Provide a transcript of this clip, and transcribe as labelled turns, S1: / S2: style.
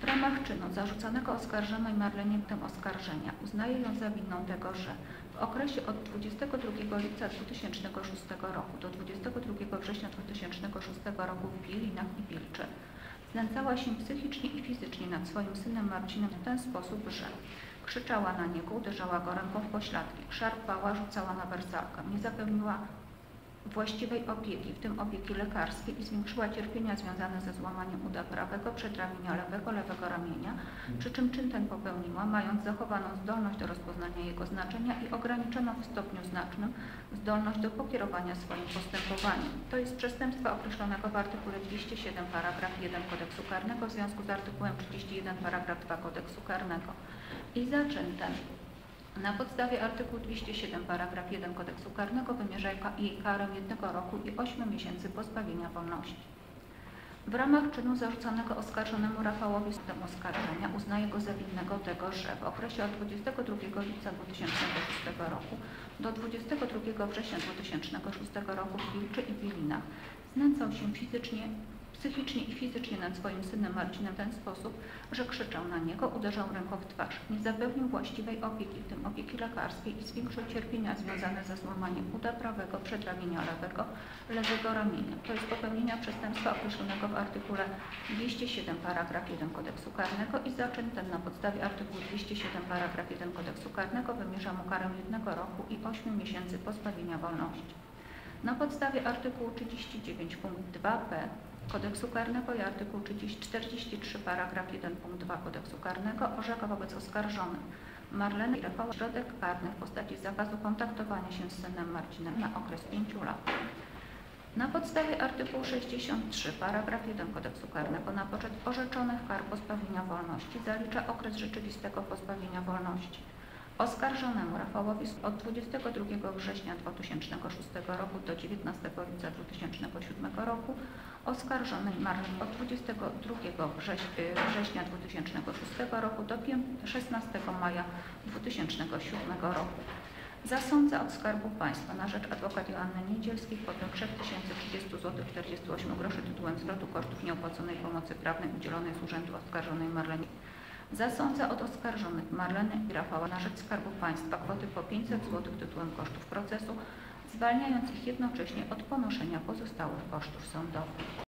S1: W ramach czynu zarzucanego oskarżonej Marlenie tym oskarżenia uznaje ją za winną tego, że w okresie od 22 lipca 2006 roku do 22 września 2006 roku w Bielinach i Wilczy znęcała się psychicznie i fizycznie nad swoim synem Marcinem w ten sposób, że krzyczała na niego, uderzała go ręką w pośladki, szarpała, rzucała na wersalkę, nie zapewniła właściwej opieki, w tym opieki lekarskiej i zwiększyła cierpienia związane ze złamaniem uda prawego, przedramienia lewego, lewego ramienia, przy czym czyn ten popełniła, mając zachowaną zdolność do rozpoznania jego znaczenia i ograniczoną w stopniu znacznym zdolność do pokierowania swoim postępowaniem. To jest przestępstwa określonego w artykule 207 paragraf 1 kodeksu karnego w związku z artykułem 31 paragraf 2 kodeksu karnego. I za czyn ten na podstawie artykułu 207 paragraf 1 kodeksu karnego wymierza jej karę jednego roku i 8 miesięcy pozbawienia wolności. W ramach czynu zarzucanego oskarżonemu Rafałowi sądem oskarżenia uznaje go za winnego tego, że w okresie od 22 lipca 2006 roku do 22 września 2006 roku w Wilczy i Wilinach znęcał się fizycznie psychicznie i fizycznie nad swoim synem Marcinem w ten sposób, że krzyczał na niego, uderzał ręką w twarz, nie zapewnił właściwej opieki, w tym opieki lekarskiej i zwiększył cierpienia związane ze złamaniem uda prawego, przedramienia lewego, lewego ramienia. To jest popełnienia przestępstwa określonego w artykule 207 paragraf 1 kodeksu karnego i zaczyn ten na podstawie artykułu 207 paragraf 1 kodeksu karnego wymierza mu karę jednego roku i 8 miesięcy pozbawienia wolności. Na podstawie artykułu 39 punkt 2b Kodeksu karnego i artykuł 43 paragraf 1 punkt 2 Kodeksu karnego orzeka wobec oskarżonych Marleny Rafała środek karny w postaci zakazu kontaktowania się z synem Marcinem na okres 5 lat. Na podstawie artykułu 63 paragraf 1 Kodeksu karnego na poczet orzeczonych kar pozbawienia wolności zalicza okres rzeczywistego pozbawienia wolności. Oskarżonemu Rafałowi od 22 września 2006 roku do 19 lipca 2007 roku, oskarżonej Marlenie od 22 września 2006 roku do 16 maja 2007 roku. Zasądza od Skarbu Państwa na rzecz adwokat Joanny Niedzielskiej kwotę 3030 zł 48 groszy tytułem zwrotu kosztów nieopłaconej pomocy prawnej udzielonej z Urzędu Oskarżonej Marlenie Zasądza od oskarżonych Marleny i Rafała na rzecz Skarbu Państwa kwoty po 500 zł tytułem kosztów procesu, zwalniając ich jednocześnie od ponoszenia pozostałych kosztów sądowych.